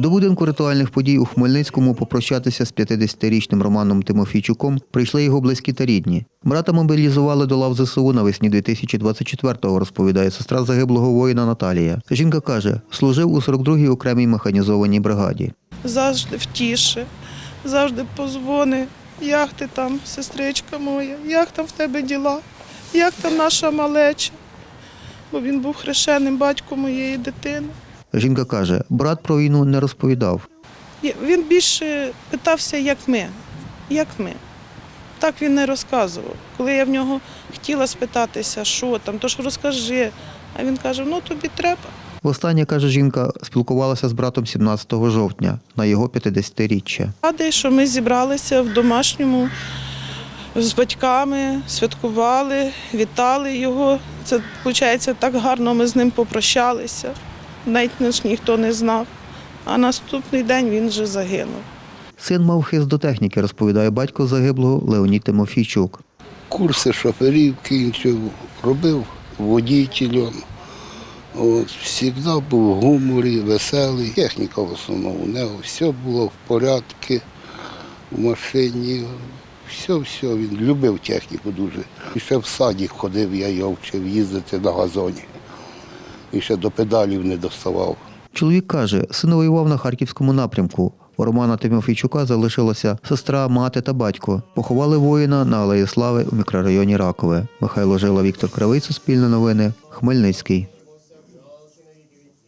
До будинку ритуальних подій у Хмельницькому попрощатися з 50-річним Романом Тимофійчуком прийшли його близькі та рідні. Брата мобілізували до лав ЗСУ навесні 2024-го, розповідає сестра загиблого воїна Наталія. Жінка каже, служив у 42-й окремій механізованій бригаді. завжди втіше, завжди позвони. Як ти там, сестричка моя, як там в тебе діла, як там наша малеча? Бо він був хрещеним батьком моєї дитини. Жінка каже, брат про війну не розповідав. Він більше питався, як ми, як ми. Так він не розказував. Коли я в нього хотіла спитатися, що там, то ж розкажи. А він каже: ну тобі треба. Востаннє, каже жінка, спілкувалася з братом 17 жовтня на його 50-річчя. Радий, що ми зібралися в домашньому з батьками, святкували, вітали його. Це, виходить, так гарно ми з ним попрощалися. Навіть наш ніхто не знав. А наступний день він вже загинув. Син мав хист до техніки, розповідає батько загиблого Леонід Тимофійчук. курси шоферів кінчив, робив водітелем. От, завжди був в гуморі, веселий. Техніка в основному у нього. Все було в порядку в машині. Все, все, він любив техніку дуже. І ще в саді ходив, я його вчив їздити на газоні. І ще до педалів не доставав. Чоловік каже, син воював на харківському напрямку. У Романа Тимофійчука залишилася сестра, мати та батько. Поховали воїна на Алеї Слави у мікрорайоні Ракове. Михайло Жила, Віктор Кривий, Суспільне новини, Хмельницький.